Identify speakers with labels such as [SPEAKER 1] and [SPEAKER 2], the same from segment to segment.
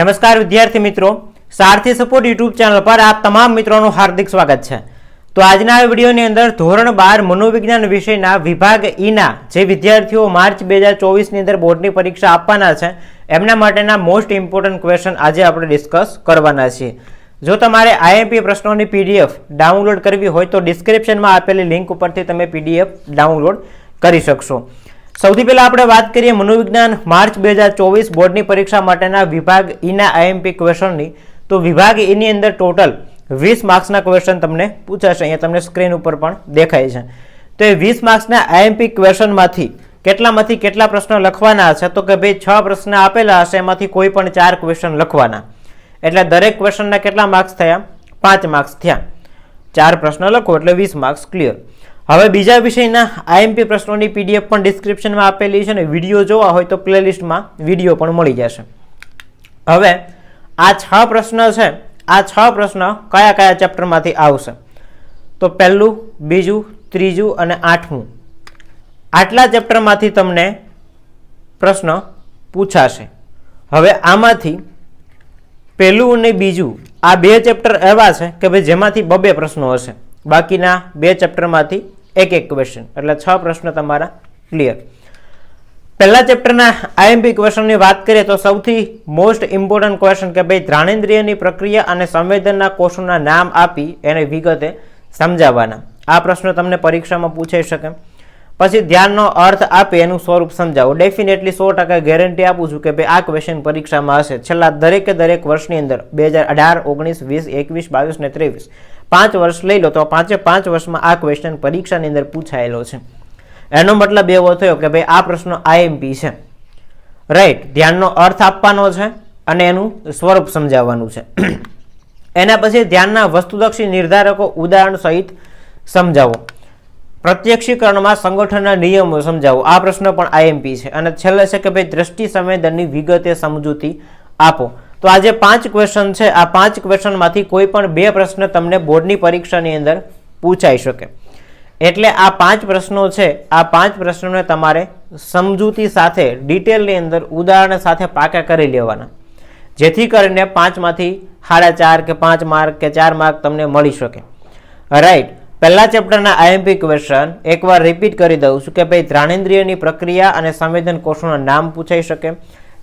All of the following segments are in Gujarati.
[SPEAKER 1] નમસ્કાર વિદ્યાર્થી મિત્રો. સારથી સપોર્ટ યુટ્યુબ ચેનલ પર આપ તમામ મિત્રોનું હાર્દિક સ્વાગત છે. તો આજના વિડીયોની અંદર ધોરણ બાર મનોવિજ્ઞાન વિષયના વિભાગ ઈના જે વિદ્યાર્થીઓ માર્ચ બે હજાર ચોવીસની અંદર બોર્ડની પરીક્ષા આપવાના છે, એમના માટેના મોસ્ટ ઇમ્પોર્ટન્ટ ક્વેશ્ચન આજે આપણે ડિસ્કસ કરવાના છીએ. જો તમારે આઈએમપી પ્રશ્નોની પીડીએફ ડાઉનલોડ કરવી હોય તો ડિસ્ક્રિપ્શનમાં આપેલી લિંક ઉપરથી તમે પીડીએફ ડાઉનલોડ કરી શકશો. સૌથી પહેલા આપણે વાત કરીએ મનોવિજ્ઞાન માર્ચ બે હજાર ચોવીસ બોર્ડની પરીક્ષા માટેના વિભાગ ઈના આઈએમપી ક્વેશ્ચનની. તો વિભાગ એની અંદર ટોટલ વીસ માર્ક્સના ક્વેશ્ચન તમને પૂછાશે. અહીંયા તમને સ્ક્રીન ઉપર પણ દેખાય છે. તો એ વીસ માર્ક્સના આઈએમપી ક્વેશ્ચનમાંથી કેટલામાંથી કેટલા પ્રશ્નો લખવાના છે? તો કે ભાઈ છ પ્રશ્ન આપેલા હશે, એમાંથી કોઈ પણ ચાર ક્વેશ્ચન લખવાના. એટલે દરેક ક્વેશ્ચનના કેટલા માર્ક્સ થયા? પાંચ માર્ક્સ થયા. ચાર પ્રશ્ન લખો એટલે વીસ માર્ક્સ ક્લિયર. હવે બીજા વિષયના આઈએમપી પ્રશ્નોની પીડીએફ પણ ડિસ્ક્રિપ્શનમાં આપેલી છે અને વીડિયો જોવા હોય તો પ્લેલિસ્ટમાં વીડિયો પણ મળી જશે. હવે આ છ પ્રશ્ન છે. આ છ પ્રશ્ન કયા કયા ચેપ્ટરમાંથી આવશે? તો પહેલું, બીજું, ત્રીજું અને આઠમું. આટલા ચેપ્ટરમાંથી તમને પ્રશ્ન પૂછાશે. હવે આમાંથી પહેલું અને બીજું આ બે ચેપ્ટર એવા છે કે ભાઈ જેમાંથી બબે પ્રશ્નો હશે. બાકીના બે ચેપ્ટરમાંથી એક એક ક્વેશ્ચન એટલે છ પ્રશ્ન તમારા ક્લિયર પહેલા ચેપ્ટરના આઈએમપી ક્વેશ્ચનની વાત કરીએ તો સૌથી મોસ્ટ ઇમ્પોર્ટન્ટ ક્વેશ્ચન કે ભાઈ ધ્રાણેન્દ્રિયની પ્રક્રિયા અને સંવેદનના કોષોના નામ આપી એને વિગતે સમજાવવાના. આ પ્રશ્ન તમને પરીક્ષામાં પૂછાઈ શકે. પછી ધ્યાનનો અર્થ આપે એનું સ્વરૂપ સમજાવો. ડેફિનેટલી સો ટકા ગેરંટી આપું છું કે ભાઈ આ ક્વેશ્ચન પરીક્ષામાં હશે. છેલ્લા દરેકે દરેક વર્ષની અંદર બે હજાર અઢાર, ઓગણીસ, વીસ, એકવીસ, બાવીસ ને ત્રેવીસ પાંચ વર્ષ લઈ લો તો પાંચે પાંચ વર્ષમાં આ ક્વેશ્ચન પરીક્ષાની અંદર પૂછાયેલો છે. એનો મતલબ એવો થયો કે ભાઈ આ પ્રશ્ન આઈએમપી છે. રાઈટ ધ્યાનનો અર્થ આપવાનો છે અને એનું સ્વરૂપ સમજાવવાનું છે. એના પછી ધ્યાનના વસ્તુલક્ષી નિર્ધારકો ઉદાહરણ સહિત સમજાવો. પ્રત્યક્ષીકરણમાં સંગઠનના નિયમો સમજાવો. આ પ્રશ્ન પણ આઈએમપી છે. અને છેલ્લે છે કે ભાઈ દ્રષ્ટિ સંવેદનની વિગતે સમજૂતી આપો. તો આ જે પાંચ ક્વેશ્ચન છે. આ પાંચ ક્વેશ્ચનમાંથી કોઈ પણ બે પ્રશ્ન તમને બોર્ડની પરીક્ષાની અંદર પૂછાઈ શકે. એટલે આ પાંચ પ્રશ્નો છે. આ પાંચ પ્રશ્નોને તમારે સમજૂતી સાથે, ડિટેલની અંદર ઉદાહરણ સાથે પાકા કરી લેવાના. જેથી કરીને પાંચમાંથી સાડા ચાર કે પાંચ માર્ક કે ચાર માર્ક તમને મળી શકે. રાઈટ. પહેલા ચેપ્ટરના આઈએમપી ક્વેશ્ચન એકવાર રિપીટ કરી દઉં છું કે ભાઈ ધ્રાણેન્દ્રિયની પ્રક્રિયા અને સંવેદન કોષોના નામ પૂછાઈ શકે,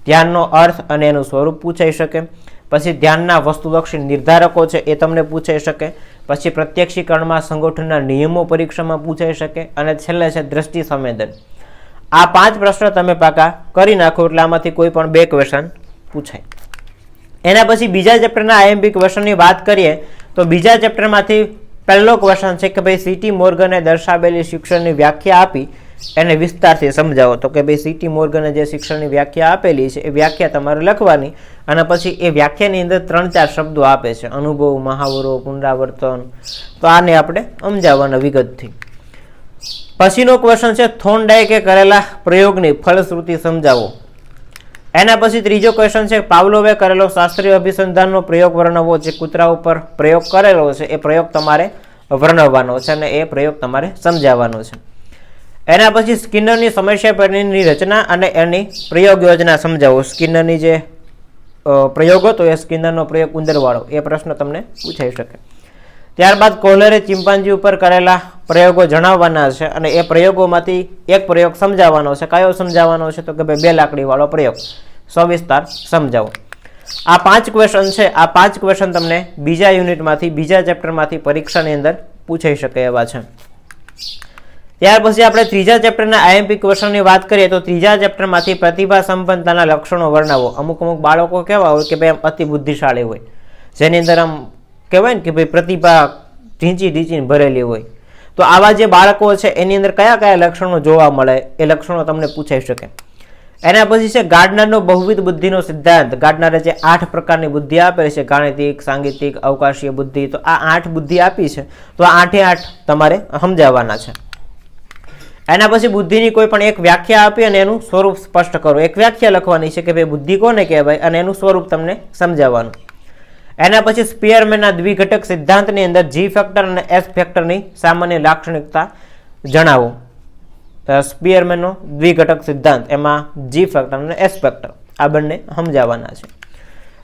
[SPEAKER 1] ધ્યાનનો અર્થ અને એનું સ્વરૂપ પૂછાઈ શકે, પછી ધ્યાનના વસ્તુલક્ષી નિર્ધારકો છે એ તમને પૂછાઈ શકે, પછી પ્રત્યક્ષીકરણમાં સંગઠનના નિયમો પરીક્ષામાં પૂછાઈ શકે અને છેલ્લે છે દ્રષ્ટિ સંવેદન. આ પાંચ પ્રશ્ન તમે પાકા કરી નાખો એટલે આમાંથી કોઈ પણ બે ક્વેશ્ચન પૂછાય. એના પછી બીજા ચેપ્ટરના આઈએમપી ક્વેશ્ચનની વાત કરીએ, તો બીજા ચેપ્ટરમાંથી પહેલો ક્વેશ્ચન છે કે ભાઈ સીટી મોર્ગને દર્શાવેલી શિક્ષણની વ્યાખ્યા આપી. એને વિસ્તારથી સમજાવો. તો કે ભાઈ સીટી મોર્ગને જે શિક્ષણની વ્યાખ્યા આપેલી છે, એ વ્યાખ્યા તમારે લખવાની અને પછી એ વ્યાખ્યાની અંદર ત્રણ ચાર શબ્દો આપે છે. અનુભવ, મહાવરો, પુનરાવર્તન. તો આને આપણે સમજાવવાના વિગતથી. પછીનો ક્વેશ્ચન છે થોનડાયકે કરેલા પ્રયોગની ફળશ્રુતિ સમજાવો. એના પછી ત્રીજો ક્વેશ્ચન છે, પાવલોવે કરેલો શાસ્ત્રીય અભિસંધાનનો પ્રયોગ વર્ણવો જે કૂતરા ઉપર પ્રયોગ કરેલો છે, એ પ્રયોગ તમારે વર્ણવવાનો છે અને એ પ્રયોગ તમારે સમજાવવાનો છે. એના પછી સ્કિનરની સમસ્યા પેટીની રચના અને એની પ્રયોગ યોજના સમજાવો. સ્કિનરની જે પ્રયોગ હતો, એ સ્કિનરનો પ્રયોગ ઉંદરવાળો, એ પ્રશ્ન તમને પૂછાઈ શકે. ત્યારબાદ કોહલરે ચિંપાંજી ઉપર કરેલા પ્રયોગો જણાવવાના છે અને એ પ્રયોગોમાંથી એક પ્રયોગ સમજાવવાનો છે. કયો સમજાવવાનો છે તો કે ભાઈ બે લાકડીવાળો પ્રયોગ. સવિસ્તાર સમજાવો. આ પાંચ ક્વેશ્ચન છે. આ પાંચ ક્વેશ્ચન તમને બીજા યુનિટમાંથી, બીજા ચેપ્ટરમાંથી પરીક્ષાની અંદર પૂછાઈ શકે એવા છે. ત્યાર પછી આપણે ત્રીજા ચેપ્ટરના આઈએમપી ક્વેશ્ચનની વાત કરીએ તો ત્રીજા ચેપ્ટરમાંથી પ્રતિભા સંપન્નતાના લક્ષણો વર્ણવો. અમુક અમુક બાળકો કેવા હોય કે ભાઈ આમ અતિ બુદ્ધિશાળી હોય. જેની અંદર આમ કહેવાય ને કે ભાઈ પ્રતિભા ઢીંચી ઢીંચીને ભરેલી હોય. તો આવા જે બાળકો છે, એની અંદર કયા કયા લક્ષણો જોવા મળે? એ લક્ષણો તમને પૂછાઈ શકે. એના પછી છે, ગાર્ડનરનો બહુવિધ બુદ્ધિનો સિદ્ધાંત. ગાર્ડનરે જે આઠ પ્રકારની બુદ્ધિ આપેલી છે, ગાણિતિક, સાંગીતિક, અવકાશીય બુદ્ધિ. તો આ આઠ બુદ્ધિ આપી છે. તો આ આઠે આઠ તમારે સમજાવવાના છે. એના પછી બુદ્ધિની કોઈ પણ એક વ્યાખ્યા આપી અને એનું સ્વરૂપ સ્પષ્ટ કરો. એક વ્યાખ્યા લખવાની છે કે ભાઈ બુદ્ધિ કોને કહેવાય? અને એનું સ્વરૂપ તમને સમજાવવાનું. એના પછી સ્પિયરમેનના દ્વિઘટક સિદ્ધાંતની અંદર જી ફેક્ટર અને એસ ફેક્ટરની સામાન્ય લાક્ષણિકતા જણાવો. સ્પિયરમેનનો દ્વિઘટક સિદ્ધાંત, એમાં જી ફેક્ટર અને એસ ફેક્ટર આ બંને સમજાવવાના છે.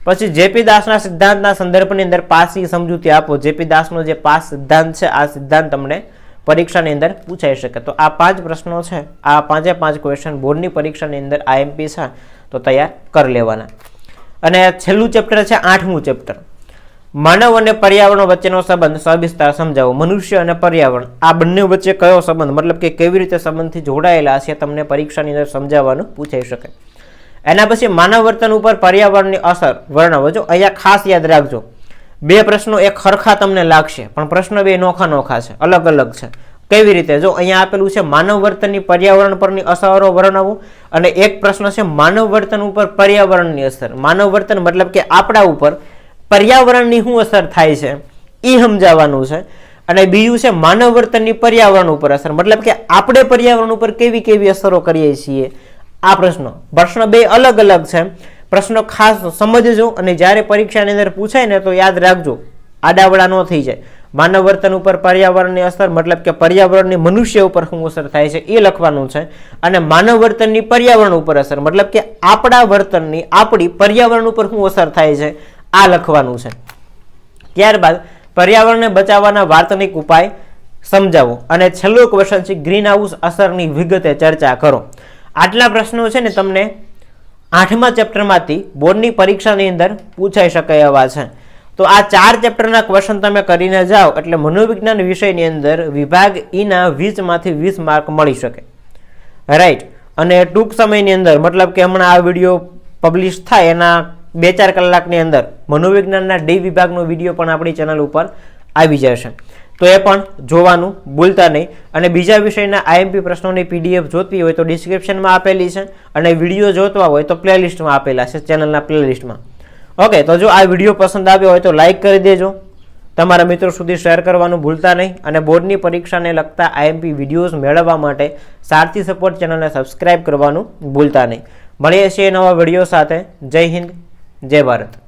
[SPEAKER 1] પછી જેપી દાસના સિદ્ધાંતના સંદર્ભની અંદર પાસી સમજૂતી આપો. જેપી દાસનો જે પાસ સિદ્ધાંત છે, આ સિદ્ધાંત તમને પરીક્ષાની અંદર પૂછાઈ શકે. તો આ પાંચ પ્રશ્નો છે. આ પાંચે પાંચ ક્વેશ્ચન બોર્ડની પરીક્ષાની અંદર આઈએમપી છે. તો તૈયાર કરી લેવાના. અને છેલ્લું ચેપ્ટર છે, આઠમું ચેપ્ટર માનવ અને પર્યાવરણ વચ્ચેનો સંબંધ સવિસ્તાર સમજાવો. મનુષ્ય અને પર્યાવરણ, આ બંને વચ્ચે કયો સંબંધ? મતલબ કે કેવી રીતે સંબંધથી જોડાયેલા છે તમને પરીક્ષાની અંદર સમજાવવાનું પૂછાઈ શકે. એના પછી માનવ વર્તન ઉપર પર્યાવરણની અસર વર્ણવો. જો અહીંયા ખાસ યાદ રાખજો. બે પ્રશ્નો એક ખરખા તમને લાગશે, પણ પ્રશ્ન બે નોખા નોખા છે, અલગ અલગ છે. કેવી રીતે? જો અહીંયા આપેલું છે માનવ વર્તનની પર્યાવરણ પરની અસરો વર્ણવો, અને એક પ્રશ્ન છે માનવ વર્તન ઉપર પર્યાવરણની અસર. માનવ વર્તન મતલબ કે આપણા ઉપર પર્યાવરણની શું અસર થાય છે? એ સમજાવવાનું છે. અને બીજું છે માનવ વર્તનની પર્યાવરણ ઉપર અસર. મતલબ કે આપણે પર્યાવરણ ઉપર કેવી કેવી અસરો કરીએ છીએ? આ પ્રશ્નો. પ્રશ્ન બે અલગ અલગ છે. પ્રશ્નો ખાસ સમજજો અને જ્યારે પરીક્ષાની અંદર પૂછાય ને તો યાદ રાખજો. આડાવડા ન થઈ જાય. માનવ વર્તન ઉપર પર્યાવરણની અસર, મતલબ કે પર્યાવરણની મનુષ્ય ઉપર શું અસર થાય છે એ લખવાનું છે. અને માનવ વર્તનની પર્યાવરણ ઉપર અસર. મતલબ કે આપણા વર્તનની, આપણી પર્યાવરણ ઉપર શું અસર થાય છે? આ લખવાનું છે. ત્યારબાદ પર્યાવરણને બચાવવાના વાર્તનિક ઉપાય સમજાવો અને છેલ્લો ક્વેશ્ચન છે ગ્રીન હાઉસ અસરની વિગતે ચર્ચા કરો. આટલા પ્રશ્નો છે ને તમને આઠમા ચેપ્ટરમાંથી બોર્ડની પરીક્ષાની અંદર પૂછાઈ શકે એવા છે. તો આ ચાર ચેપ્ટરના ક્વેશ્ચન તમે કરીને જાઓ એટલે મનોવિજ્ઞાન વિષયની અંદર વિભાગ ઈના વીસમાંથી વીસ માર્ક મળી શકે. રાઈટ અને ટૂંક સમયની અંદર, મતલબ કે હમણાં આ વીડિયો પબ્લિશ થાય એના બે ચાર કલાકની અંદર મનોવિજ્ઞાનના ડી વિભાગનો વીડિયો પણ આપણી ચેનલ ઉપર આવી જશે. તો એ પણ જોવાનું ભૂલતા નહીં. અને બીજા વિષયના આઈએમપી પ્રશ્નોની પીડીએફ જોતી હોય તો ડિસ્ક્રિપ્શનમાં આપેલી છે અને વીડિયો જોતવા હોય તો પ્લેલિસ્ટમાં આપેલા છે, ચેનલના પ્લેલિસ્ટમાં. ઓકે, તો જો આ વીડિયો પસંદ આવ્યો હોય તો લાઈક કરી દેજો. તમારા મિત્રો સુધી શેર કરવાનું ભૂલતા નહીં અને બોર્ડની પરીક્ષાને લગતા આઈએમપી વિડીયોઝ મેળવવા માટે સારથી સપોર્ટ ચેનલને સબસ્ક્રાઇબ કરવાનું ભૂલતા નહીં. મળીએ છીએ નવા વીડિયો સાથે. જય હિન્દ. જય ભારત